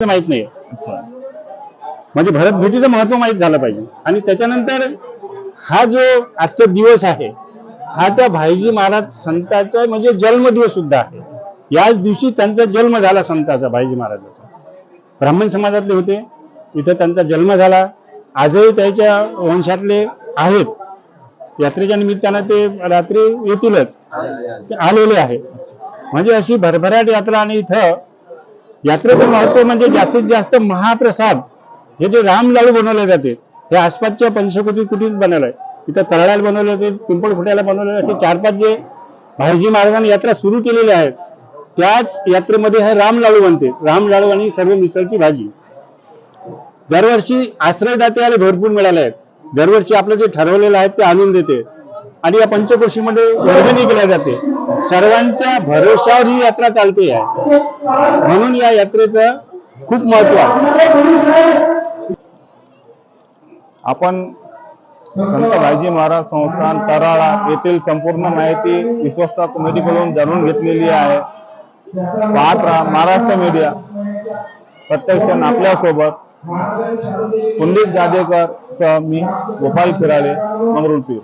माहीत नाही म्हणजे भरत भेटीचं महत्त्व माहीत झालं पाहिजे. आणि त्याच्यानंतर हा जो आजचा दिवस आहे हा त्या भाईजी महाराज संताचा म्हणजे जन्मदिवस सुद्धा आहे. याच दिवशी त्यांचा जन्म झाला संताचा भाईजी महाराजाचा. ब्राह्मण समाजातले होते. इथं त्यांचा जन्म झाला. आजही त्याच्या वंशातले आहेत. यात्रेच्या निमित्तानं ते रात्री येतीलच. आलेले आहेत. म्हणजे अशी भरभराट यात्रा आणि इथं यात्रेचं महत्त्व म्हणजे जास्तीत जास्त महाप्रसाद. हे जे राम लाडू बनवले जाते हे आसपासच्या पंचकोटी कुटीत बनवलंय. इथं तळाला बनवले होते पिंपळ फुट्याला बनवले असे चार पाच जे भाजी महाराजांनी यात्रा सुरू केलेली आहेत त्याच यात्रेमध्ये हे राम लाडू बनते. राम लाडू आणि सर्व मिसळची भाजी. दरवर्षी आश्रयदात्याला भरपूर मिळाले आहेत. दरवर्षी आपलं जे ठरवलेलं आहे ते आणून देते. आणि या पंचकोशीमध्ये वर्गणी केल्या जाते. सर्वांच्या भरोशावर ही यात्रा चालते आहे. म्हणून या यात्रेचं खूप महत्त्व आहे. आपण संत भाईजी महाराज संस्थान तराळा येथील संपूर्ण माहिती विश्वस्त कमिटीकडून जाणून घेतलेली आहे. पाहत राहा महाराष्ट्र मीडिया प्रत्यक्ष आपल्यासोबत पुंडित जादेकर सह मी गोपाल फिराळे मंगरुळपीर